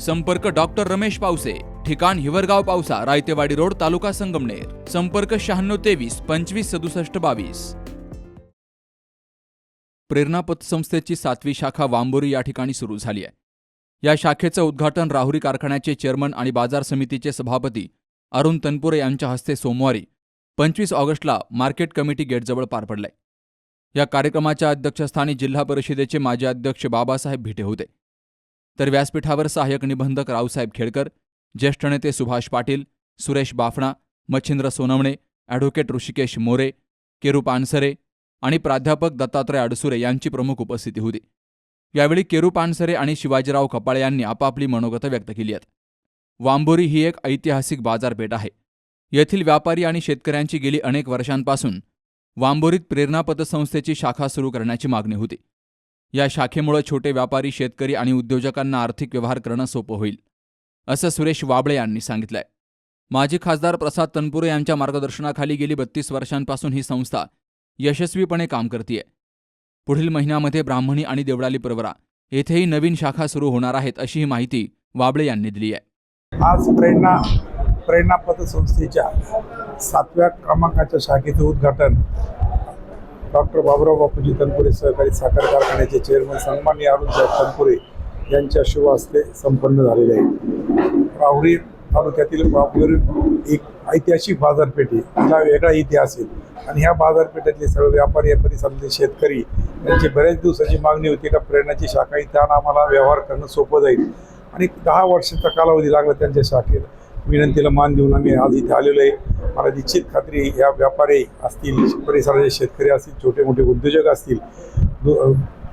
संपर्क डॉक्टर रमेश पावसे ठिकाण हिवरगाव पावसा रायतेवाडी रोड तालुका संगमनेर. संपर्क शहाण्णव तेवीस पंचवीस सदुसष्ट बावीस. प्रेरणा पतसंस्थेची सातवी शाखा वांबोरी या ठिकाणी सुरू झाली आहे. या शाखेचं उद्घाटन राहुरी कारखान्याचे चेअरमन आणि बाजार समितीचे सभापती अरुण तनपुरे यांच्या हस्ते सोमवारी पंचवीस ऑगस्टला मार्केट कमिटी गेटजवळ पार पडलंय. या कार्यक्रमाच्या अध्यक्षस्थानी जिल्हा परिषदेचे माजी अध्यक्ष बाबासाहेब भिटे होते. तर व्यासपीठावर सहाय्यक निबंधक रावसाहेब खेडकर ज्येष्ठ नेते सुभाष पाटील सुरेश बाफणा मच्छिंद्र सोनवणे ॲडव्होकेट ऋषिकेश मोरे केरू पानसरे आणि प्राध्यापक दत्तात्रय अडसुरे यांची प्रमुख उपस्थिती होती. यावेळी केरू पानसरे आणि शिवाजीराव कपाळे यांनी आपापली मनोगतं व्यक्त केली आहेत. वांबोरी ही एक ऐतिहासिक बाजारपेठ आहे. येथील व्यापारी आणि शेतकऱ्यांची गेली अनेक वर्षांपासून वांबोरीत प्रेरणा पतसंस्थेची शाखा सुरू करण्याची मागणी होती. या शाखेमुळे छोटे व्यापारी शेतकरी आणि उद्योजकांना आर्थिक व्यवहार करणं सोपं होईल असं सुरेश वाबळे यांनी सांगितलंय. माजी खासदार प्रसाद तनपुरे यांच्या मार्गदर्शनाखाली गेली बत्तीस वर्षांपासून ही संस्था यशस्वीपणे काम करतीये. पुढील महिन्यामध्ये ब्राह्मणी आणि देवळाली प्रवरा येथेही नवीन शाखा सुरू होणार आहेत अशी ही माहिती वाबळे यांनी दिली आहे. आज प्रेरणा प्रेरणा पतसंस्थेच्या सातव्या क्रमांकाच्या शाखेचं उद्घाटन डॉक्टर बाबुराव बापूजी तनपुरे सहकारी साखर कारखान्याचे चेअरमन सन्माननीय अरुणसाहेब तनपुरे यांच्या शुभ हस्ते संपन्न झालेले आहे राहुरी तालुक्यातील बापूर एक ऐतिहासिक बाजारपेठ आहे. तिला वेगळा इतिहास आहे. आणि ह्या बाजारपेठेतले सर्व व्यापारी या परिसरातले शेतकरी यांची बऱ्याच दिवसाची मागणी होती का प्रेरणाची शाखा इथं आम्हाला व्यवहार करणं सोपं जाईल. आणि दहा वर्षाचा कालावधी लागला त्यांच्या शाखेला. विनंतीला मान देऊन आम्ही आज इथे आलेलो आहे. मला निश्चित खात्री या व्यापारी असतील परिसराचे शेतकरी असतील छोटे मोठे उद्योजक असतील दु-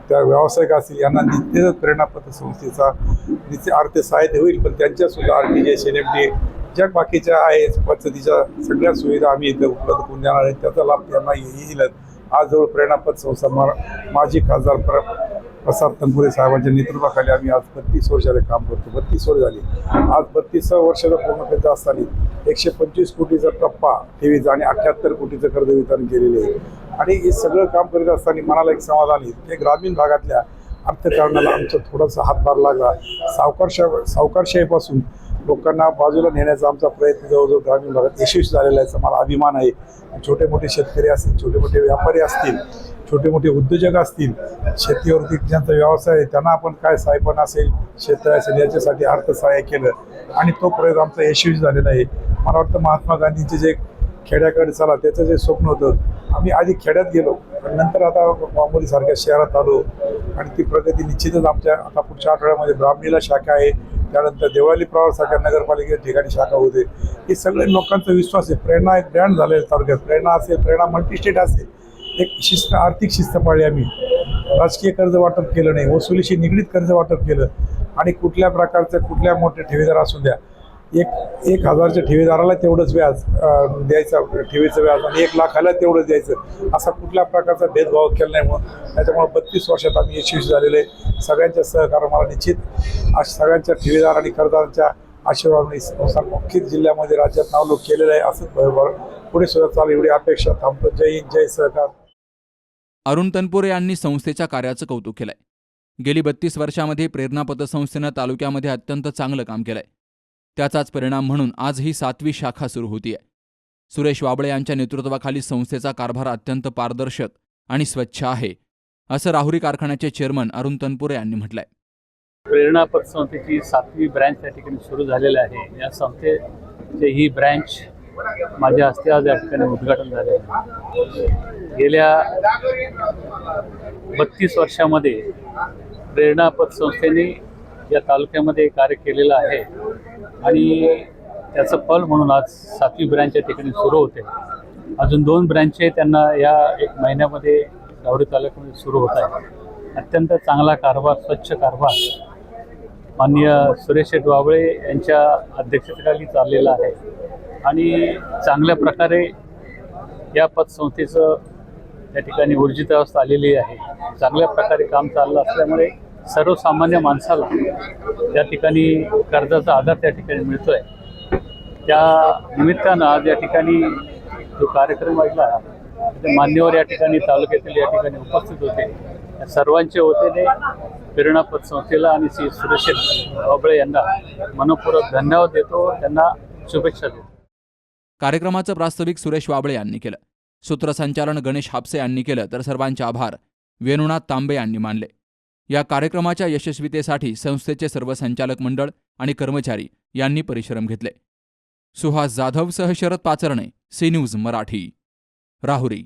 त्या व्यावसायिक असतील यांना नित्य प्रेरणापत्र संस्थेचा निश्चित अर्थ सहाय्य होईल पण त्यांच्यासुद्धा R T G S N M D ज्या बाकीच्या आहेत पद्धतीच्या सगळ्या सुविधा आम्ही इथे उपलब्ध करून देणार आहे. त्याचा लाभ त्यांना येईलच आज जवळ प्रेरणापत संस्था मा माजी खासदार प्र प्रसाद तनपुरे साहेबांच्या नेतृत्वाखाली आम्ही आज बत्तीस वर्षाला काम करतो. बत्तीस वर्ष झाली. आज बत्तीस वर्षाचा पूर्ण करत असताना एकशे पंचवीस कोटीचा टप्पा ठेवीचा आणि अठ्याहत्तर कोटीचं कर्ज वितरण केलेले आहे. आणि हे सगळं काम करीत असताना मनाला एक समाधान आहे. ते ग्रामीण भागातल्या अर्थकारणाला आमचा थोडासा हातभार लागला. सावकारशा सावकारशाहीपासून लोकांना बाजूला नेण्याचा आमचा प्रयत्न जवळजवळ ग्रामीण भागात यशस्वी झालेला आहे मला अभिमान आहे. छोटे मोठे शेतकरी असतील छोटे मोठे व्यापारी असतील छोटे मोठे उद्योजक असतील शेतीवरती ज्यांचा व्यवसाय आहे त्यांना आपण काय सायपण असेल क्षेत्र असेल याच्यासाठी अर्थसहाय्य केलं. आणि तो प्रयोग आमचा यशस्वी झालेला आहे. मला वाटतं महात्मा गांधींचे जे खेड्याकडे चला त्याचं जे स्वप्न होतं आम्ही आधी खेड्यात गेलो पण नंतर आता मामुलीसारख्या शहरात आलो. आणि ती प्रगती निश्चितच आमच्या आता पुढच्या आठवड्यामध्ये ब्राह्मणीला शाखा आहे. त्यानंतर देवळाली प्रवासारख्या नगरपालिकेच्या ठिकाणी शाखा होते. हे सगळे लोकांचा विश्वास आहे. प्रेरणा एक ब्रँड झालेला तालुक्यात. प्रेरणा असेल प्रेरणा मल्टीस्टेट असेल. एक शिस्त आर्थिक शिस्त पाळली आम्ही. राजकीय कर्ज वाटप केलं नाही वसुलीशी निगडीत कर्ज वाटप केलं आणि कुठल्या प्रकारचं कुठल्या मोठ्या ठेवीदार असू द्या. एक एक हजारच्या ठेवीदाराला तेवढंच व्याज द्यायचा द्यायचं ठेवीचं व्याज आणि एक लाखाला तेवढंच द्यायचं. असा कुठल्या प्रकारचा भेदभाव केला नाही म्हणून त्याच्यामुळे बत्तीस वर्षात आम्ही यशस्वी झालेले आहे. सगळ्यांच्या सहकार मला निश्चित सगळ्यांच्या ठेवीदार आणि कर्जदारांच्या आशीर्वादाने मुख्य जिल्ह्यामध्ये राज्यात नावलोक केलेलं आहे. असंच बरोबर पुढे सुद्धा चालू एवढी अपेक्षा थांबतो. जय हिंद जय सहकार. अरुण तनपुरे यांनी संस्थेच्या कार्याचं कौतुक केलंय. गेली बत्तीस वर्षामध्ये प्रेरणा पतसंस्थेनं तालुक्यामध्ये अत्यंत चांगलं काम केलंय. त्याचाच परिणाम म्हणून आज ही सातवी शाखा सुरू होतीये. सुरेश वाबळे यांच्या नेतृत्वाखाली संस्थेचा कारभार अत्यंत पारदर्शक आणि स्वच्छ आहे असं राहुरी कारखान्याचे चेअरमन अरुण तनपुरे यांनी म्हटलंय. प्रेरणा पतसंस्थेची सातवी ब्रँच त्या ठिकाणी सुरू झालेली आहे. या संस्थेचे ही ब्रँच माझ्या हस्ते आज या ठिकाणी उद्घाटन झाले आहे. गेल्या बत्तीस वर्षामध्ये प्रेरणा पतसंस्थेने या तालुक्यामध्ये कार्य केलेलं आहे आणि त्याचं फल म्हणून आज सातवी ब्रँच या ठिकाणी सुरू होते. अजून दोन ब्रँचे त्यांना या एक महिन्यामध्ये गावडी तालुक्यामध्ये सुरू होत आहे अत्यंत चांगला कारभार स्वच्छ कारभार. माननीय सुरेश शेठ वाबळे यांच्या अध्यक्षतेखाली चाललेला आहे. आणि चांगल्या प्रकारे या पतसंस्थेचं त्या ठिकाणी ऊर्जितावस्था आलेली आहे. चांगल्या प्रकारे काम चाललं असल्यामुळे सर्वसामान्य माणसाला त्या ठिकाणी कर्जाचा आधार त्या ठिकाणी मिळतो आहे त्या निमित्तानं आज या ठिकाणी जो कार्यक्रम वाढला ते मान्यवर या ठिकाणी तालुक्यातील या ठिकाणी उपस्थित होते. या सर्वांच्या वतीने प्रेरणा पतसंस्थेला आणि श्री सुरेश बाबळे यांना मनपूर्वक धन्यवाद देतो. त्यांना शुभेच्छा देतो. कार्यक्रमाचं प्रास्ताविक सुरेश वाबळे यांनी केलं. सूत्रसंचालन गणेश हापसे यांनी केलं तर सर्वांचे आभार वेणुनाथ तांबे यांनी मानले. या कार्यक्रमाच्या यशस्वीतेसाठी संस्थेचे सर्व संचालक मंडळ आणि कर्मचारी यांनी परिश्रम घेतले. सुहास जाधवसह शरद पाचरणे सी न्यूज मराठी. राहुरी.